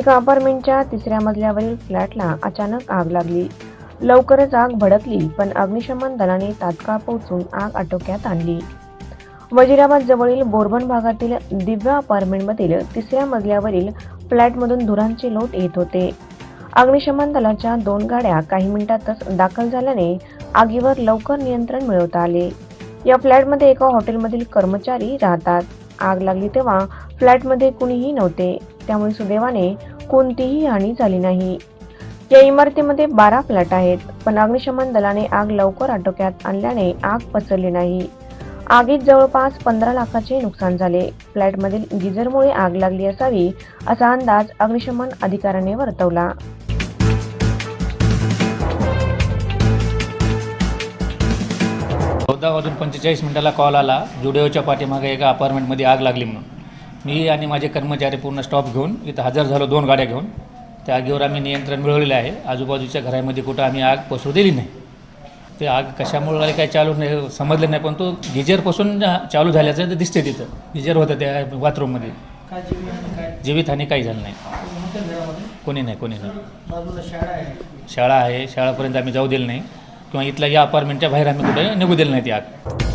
एका अपार्टमेंटच्या तिसऱ्या मजल्यावरील फ्लॅटला अचानक आग लागली. लवकरच आग भडकली पण अग्निशमन दलाने तात्काळ पोहोचून आग आटोक्यात आणली. वजिराबाद जवळील बोरबन भागातील दिव्या अपार्टमेंटमधील तिसऱ्या मजल्यावरील फ्लॅटमधून धुरांचे लोट येत होते. अग्निशमन दलाच्या दोन गाड्या काही मिनिटातच दाखल झाल्याने आगीवर लवकर नियंत्रण मिळवता आले. या फ्लॅटमध्ये एका हॉटेलमधील कर्मचारी राहतात. आग लागली तेव्हा फ्लॅटमध्ये कुणीही नव्हते. त्यामुळे सुदैवाने कोणतीही हानी झाली नाही. या इमारतीमध्ये बारा फ्लॅट आहेत पण अग्निशमन दलाने आग लवकर आटोक्यात आणल्याने आग पसरली नाही. आगीत जवळपास पंधरा लाखाचे नुकसान झाले. फ्लॅटमधील गिझरमुळे आग लागली असावी असा अंदाज अग्निशमन अधिकाऱ्याने वर्तवला. चौदा वाजून पंचेचाळीस मिनिटाला कॉल आला. जुडिओच्या पाठीमागे एका अपार्टमेंटमध्ये आग लागली म्हणून. मी आणि माझे कर्मचारी पूर्ण स्टॉप घेऊन इथं हजर झालो दोन गाड्या घेऊन. त्या आगीवर आम्ही नियंत्रण मिळवलेलं आहे. आजूबाजूच्या घरामध्ये कुठं आम्ही आग पसरू दिली नाही. ते आग कशामुळे आली काय चालू नाही समजलं नाही पण तो गिजरपासून चालू झाल्याचं ते दिसते तिथं. गिजर होतं त्या बाथरूममध्ये. जीवितहानी काही झालं नाही. कोणी नाही कोणी नाही. बाजूला शाळा आहे. शाळा आहे शाळापर्यंत आम्ही जाऊ दिलं नाही. किंवा इथल्या या अपार्टमेंटच्या बाहेर आम्ही कुठे निघू दिलं नाही ती आग.